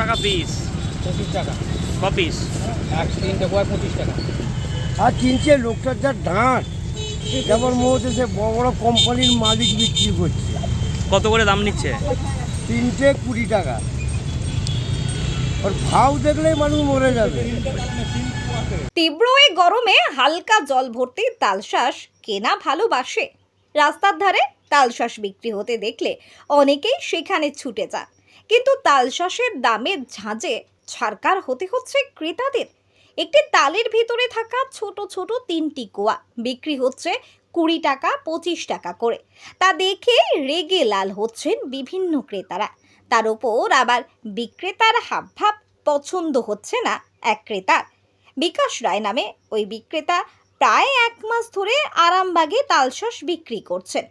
টাকা পিস পঁচিশ টাকা। ক পিস এক তিনটে বয় পঁচিশ টাকা। আর কিনছে লোকটার যা ডাঁট যেমন মনে হচ্ছে সে বড় বড় কোম্পানির মালিক বিক্রি করছে। কত করে দাম নিচ্ছে? তিনটে কুড়ি টাকা। আর ভাও দেখলেই মানুষ মরে যাবে। তীব্র এই গরমে হালকা জল ভর্তি তালশাঁস কেনা ভালোবাসে। রাস্তার ধারে তালশাঁস বিক্রি হতে দেখলে অনেকেই সেখানে ছুটে যান। কিন্তু তালশাঁসের দামের ঝাঁজে ছারকার হতে হচ্ছে ক্রেতাদের। একটি তালের ভিতরে থাকা ছোট ছোট তিনটি কোয়া বিক্রি হচ্ছে কুড়ি টাকা, পঁচিশ টাকা করে। তা দেখে রেগে লাল হচ্ছেন বিভিন্ন ক্রেতারা। তার ওপর আবার বিক্রেতার হাবভাব পছন্দ হচ্ছে না এক ক্রেতার বিকাশ রায় নামে ওই বিক্রেতা প্রায় এক মাস ধরে আরামবাগে তালশাঁস বিক্রি করছেন।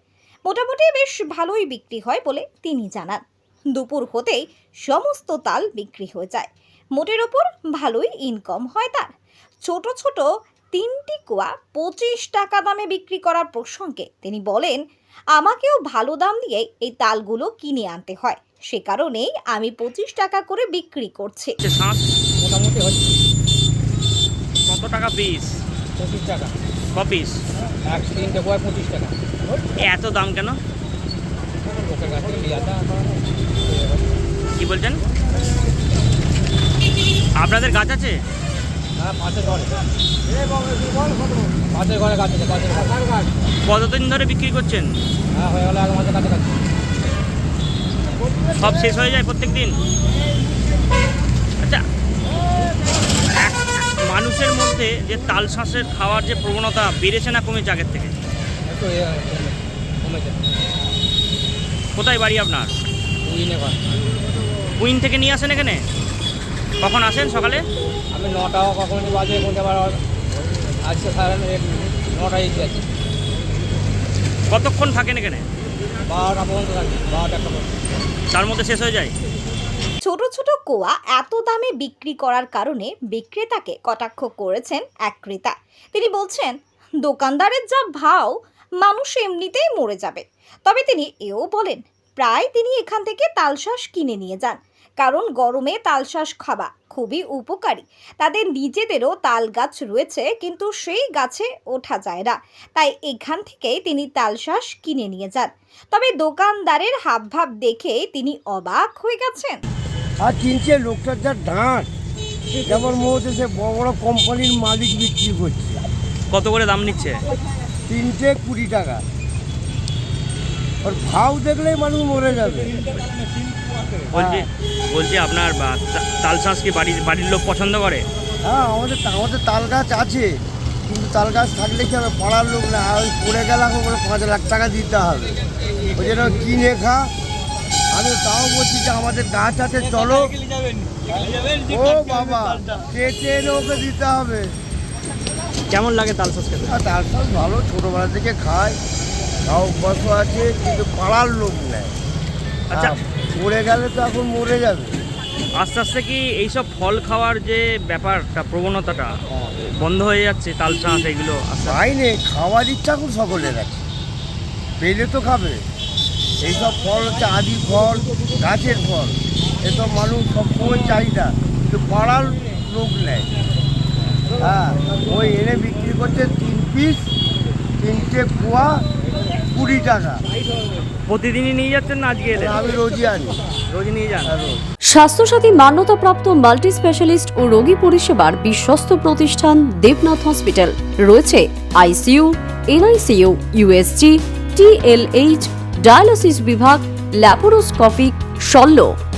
মোটামুটি বেশ ভালোই বিক্রি হয় বলে তিনি জানান। দুপুর হতেই সমস্ত তাল বিক্রি হয়ে যায়। মোটের ওপর ভালোই ইনকাম হয় তার। ছোট ছোট তিনটি কোয়া পঁচিশ টাকা দামে বিক্রি করার প্রসঙ্গে তিনি বলেন আমাকেও ভালো দাম দিয়ে এই তালগুলো কিনে আনতে হয়। সে কারণেই আমি পঁচিশ টাকা করে বিক্রি করছি। মোটামুটি হচ্ছে। কত টাকা পিস? পঁচিশ টাকা। ক পিস? এক তিনটে বয় পঁচিশ টাকা। এত দাম কেন লোকের কাছ থেকে নিয়ে আসা কি বলছেন? আপনাদের গাছ আছে? কতদিন ধরে বিক্রি করছেন? হ্যাঁ সব শেষ হয়ে যায় প্রত্যেক দিন আচ্ছা মানুষের মধ্যে যে তাল শাঁসের খাওয়ার যে প্রবণতা বেড়েছে না কমেছে আগের থেকে? কমেছে। কোথায় বাড়ি আপনার? কুইন থেকে নিয়ে আসেন এখানে? কখন আসেন সকালে? আমি নটা কখন বাজে কোনটা বার আজকে সারা নটায় এসে আছি। কতক্ষণ থাকেন এখানে? বারোটা পর্যন্ত থাকি বারোটা একটা পর্যন্ত। তার মধ্যে শেষ হয়ে যায়? ছোট ছোট কোয়া এত দামে বিক্রি করার কারণে বিক্রেতাকে কটাক্ষ করেছেন এক ক্রেতা। তিনি বলছেন দোকানদারের যা ভাও মানুষ এমনিতেই মরে যাবে। তবে তিনি এও বলেন প্রায় তিনি এখান থেকে তালশাঁস কিনে নিয়ে যান। কারণ গরমে তালশাঁস খাওয়া খুবই উপকারী। তাদের নিজেদেরও তাল গাছ রয়েছে কিন্তু সেই গাছে ওঠা যায় না। তাই এখান থেকেই তিনি তালশাঁস কিনে নিয়ে যান। তবে দোকানদারের হাবভাব দেখে তিনি অবাক হয়ে গেছেন। আর কিনছে লোকটার যা ডাঁট যেমন মনে হচ্ছে বড় বড় কোম্পানির মালিক বিক্রি করছে। কত করে দাম নিচ্ছে? তিনটে কুড়ি টাকা। আর ভাও দেখলেই মানুষ মরে যাবে। বলছি বলছি আপনার তাল শাঁস কি বাড়ির বাড়ির লোক পছন্দ করে? হ্যাঁ আমাদের আমাদের তাল গাছ আছে। কিন্তু তাল গাছ থাকলে কি হবে? পাড়ার লোক না আর ওই পড়ে গেলে এখন করে পাঁচ লাখ টাকা দিতে হবে। ওই জন্য কিনে খা। আমি তাও বলছি যে আমাদের গাছ আছে চলো। ও বাবা কেটে ওকে দিতে হবে। কেমন লাগে তাল শাঁস খেতে? আর তার ভালো ছোটোবেলা থেকে খায় তাও অভ্যাস আছে কিন্তু পাড়ার লোক নেয়। আচ্ছা। মরে গেলে তো এখন মরে যাবে। আস্তে আস্তে কি এইসব ফল খাওয়ার যে ব্যাপারটা প্রবণতাটা বন্ধ হয়ে যাচ্ছে তাল শাঁস এগুলো তাই নেই খাওয়ার ইচ্ছা এখন সকলের আছে। পেলে তো খাবে। এইসব ফল হচ্ছে আদি ফল গাছের ফল। এসব মানুষ সবসময় চাহিদা কিন্তু পাড়ার লোক নেয়। হ্যাঁ ওই এনে বিক্রি করছে তিন পিস তিনটে কুয়া কুড়ি টাকা। প্রতিদিনই নিয়ে যাচ্ছেন না আজকে এলেন আমি রোজই আনি। রোজ নিয়ে যান? হ্যাঁ, স্বাস্থ্যসাথী মান্যতাপ্রাপ্ত মাল্টি স্পেশালিস্ট ও রোগী পরিষেবার বিশ্বস্ত প্রতিষ্ঠান দেবনাথ হসপিটাল। রয়েছে ICU NICU USG TLH dialysis বিভাগ ল্যাপারোস্কোপিক শল্য।